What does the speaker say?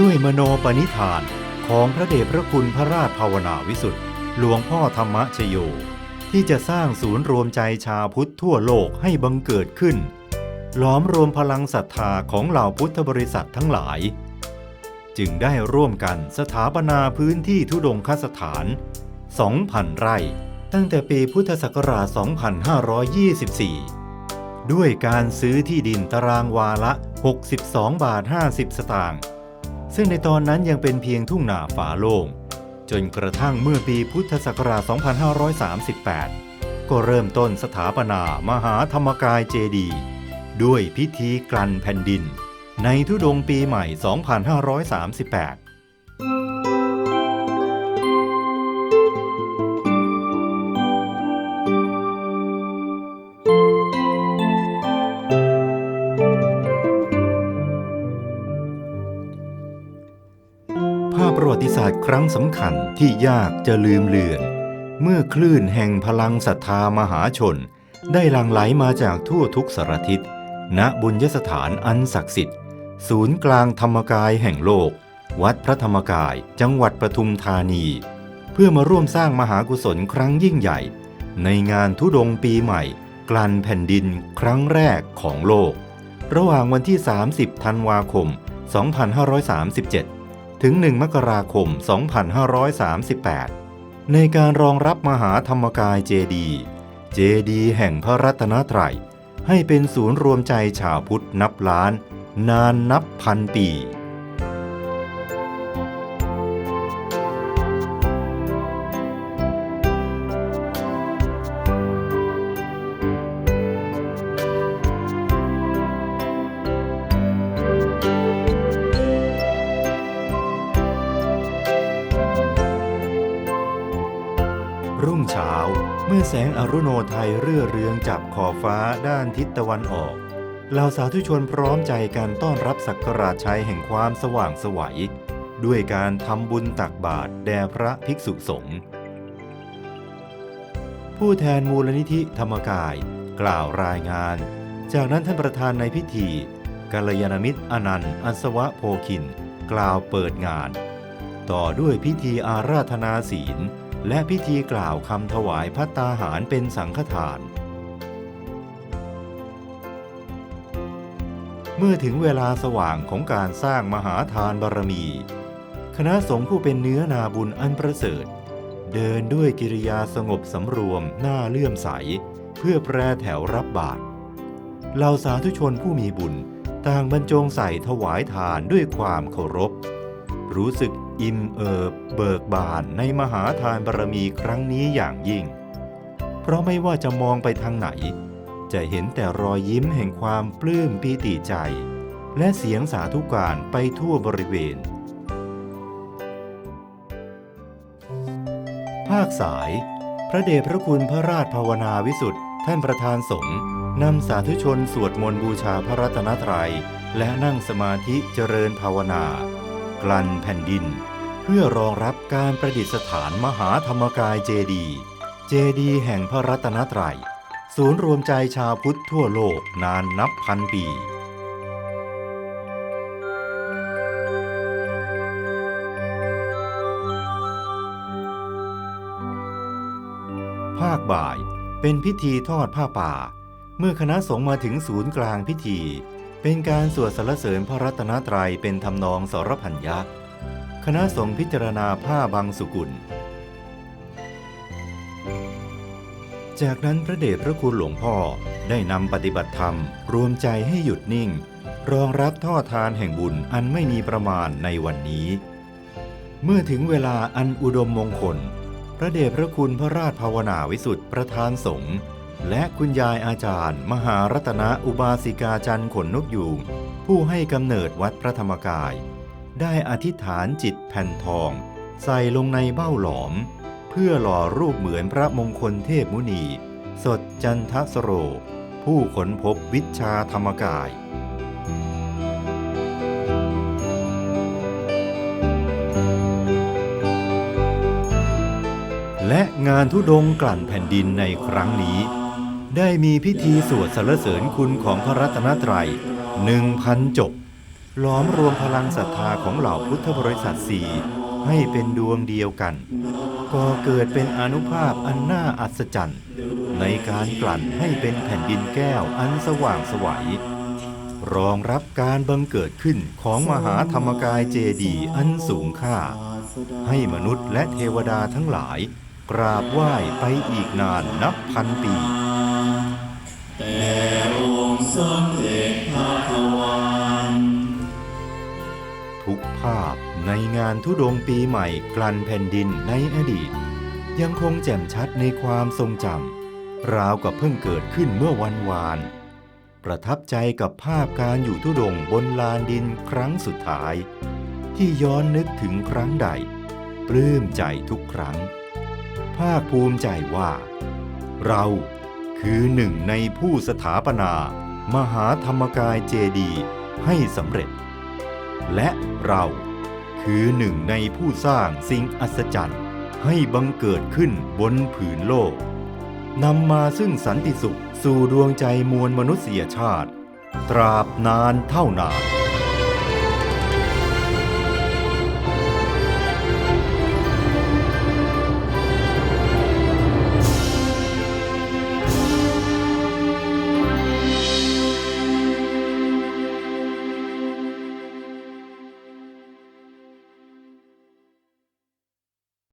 ด้วยมโนปณิธานของพระเดชพระคุณพระราชภาวนาวิสุทธิ์หลวงพ่อธรรมชโย ที่จะสร้างศูนย์รวมใจชาวพุทธทั่วโลกให้บังเกิดขึ้น ล้อมรวมพลังศรัทธาของเหล่าพุทธบริษัททั้งหลาย จึงได้ร่วมกันสถาปนาพื้นที่ทุดงคสถาน 2,000 ไร่ ตั้งแต่ปีพุทธศักราช 2524 ด้วยการซื้อที่ดินตารางวาละ 62 บาท 50 สตางค์ ซึ่งในตอนนั้นยังเป็นเพียงทุ่งนาฝาโล่ง จนกระทั่งเมื่อปีพุทธศักราช 2538 ก็เริ่มต้นสถาปนามหาธรรมกายเจดี ด้วยพิธีกลั่นแผ่นดิน ในทุดงค์ปีใหม่ 2538 ประวัติศาสตร์ครั้งสำคัญที่ยากจะลืมเลือน เมื่อคลื่นแห่งพลังศรัทธามหาชน ได้หลั่งไหลมาจากทั่วทุกสารทิศณบุญยสถานอันศักดิ์สิทธิ์ ศูนย์กลางธรรมกายแห่งโลก วัดพระธรรมกายจังหวัดปทุมธานี เพื่อมาร่วมสร้างมหากุศลครั้งยิ่งใหญ่ ในงานทุดงปีใหม่ กลั่นแผ่นดินครั้งแรกของโลก ระหว่างวันที่ 30 ธันวาคม 2537 ถึง 1 มกราคม 2538 ในการรองรับมหาธรรมกายเจดี เจดีแห่งพระรัตนตรัย ให้เป็นศูนย์รวมใจชาวพุทธนับล้าน นานนับพันปี รุ่งเช้า เมื่อแสงอรุโนไทยเรื่อเรืองจับขอบฟ้าด้านทิศตะวันออกเหล่าสาธุชนพร้อมใจกันต้อนรับสักการะชัยแห่งความสว่างสวัยด้วยการทำบุญตักบาตรแด่พระภิกษุสงฆ์ผู้แทนมูลนิธิธรรมกาย กล่าวรายงาน จากนั้นท่านประธานในพิธีกัลยาณมิตรอนันต์อัศวะโพคิน กล่าวเปิดงาน ต่อด้วยพิธีอาราธนาศีล และพิธีกล่าวคำถวายพัตตาหารเป็นสังฆทาน เมื่อถึงเวลาสว่างของการสร้างมหาทานบารมี คณะสงฆ์ผู้เป็นเนื้อนาบุญอันประเสริฐ เดินด้วยกิริยาสงบสำรวมหน้าเลื่อมใส เพื่อแปรแถวรับบาตรเหล่าสาธุชนผู้มีบุญต่างบรรจงใส่ถวายทานด้วยความเคารพ รู้สึกอิ่มเอิบเบิกบานในมหาทานบารมีครั้งนี้อย่างยิ่ง เพราะไม่ว่าจะมองไปทางไหน จะเห็นแต่รอยยิ้มแห่งความปลื้มปีติใจ และเสียงสาธุการไปทั่วบริเวณ ภาคสาย พระเดชพระคุณพระราชภาวนาวิสุทธิ์ท่านประธานสงฆ์นำสาธุชนสวดมนต์บูชาพระรัตนตรัย และนั่งสมาธิเจริญภาวนา กลั่นแผ่นดิน เพื่อรองรับการประดิษฐานมหาธรรมกายเจดีย์เจดีย์แห่งพระรัตนตรัย ศูนย์รวมใจชาวพุทธทั่วโลกนานนับพันปีภาคบ่ายเป็นพิธีทอดผ้าป่า เมื่อคณะสงฆ์มาถึงศูนย์กลางพิธี เป็นการสวดสรรเสริญพระรัตนตรัยเป็นทำนองสรพัญญะคณะสงฆ์พิจารณาผ้าบางสุกุล จากนั้นพระเดชพระคุณหลวงพ่อได้นำปฏิบัติธรรม รวมใจให้หยุดนิ่ง รองรับท่อทานแห่งบุญอันไม่มีประมาณในวันนี้ เมื่อถึงเวลาอันอุดมมงคล พระเดชพระคุณพระราชภาวนาวิสุทธิประธานสงฆ์ และคุณยายอาจารย์ มหารัตนอุบาสิกาจันทร์ขนนกยูงผู้ให้กำเนิดวัดพระธรรมกาย ได้อธิษฐานจิตแผ่นทอง ใส่ลงในเบ้าหลอม เพื่อหล่อรูปเหมือนพระมงคลเทพมุนี สดจันทสโร ผู้ขนพบวิชาธรรมกายและงานทุดงค์กลั่นแผ่นดินในครั้งนี้ ได้มีพิธีสวดสรรเสริญคุณของพระรัตนตรัยหนึ่งพันจบล้อมรวมพลังศรัทธาของเหล่าพุทธบริษัทสี่ให้เป็นดวงเดียวกัน ก็เกิดเป็นอนุภาพอันน่าอัศจรรย์ ในการกลั่นให้เป็นแผ่นดินแก้วอันสว่างสวัยรองรับการบังเกิดขึ้นของมหาธรรมกายเจดีย์อันสูงค่า ให้มนุษย์และเทวดาทั้งหลาย กราบไหว้ไปอีกนานนับพันปี แต่องค์สมเด็จพระทวันทุกภาพในงานทุดงค์ปีใหม่กลั่นแผ่นดินในอดีต ยังคงแจ่มชัดในความทรงจำราวกับเพิ่งเกิดขึ้นเมื่อวันวาน ประทับใจกับภาพการอยู่ทุดงค์บนลานดินครั้งสุดท้าย ที่ย้อนนึกถึงครั้งใด ปลื้มใจทุกครั้ง ภาคภูมิใจว่า เรา คือหนึ่งในผู้สถาปนา มหาธรรมกายเจดีให้สำเร็จ และเราคือหนึ่งในผู้สร้างสิ่งอัศจรรย์ให้บังเกิดขึ้นบนผืนโลกนำมาซึ่งสันติสุขสู่ดวงใจมวลมนุษยชาติ ตราบนานเท่านาน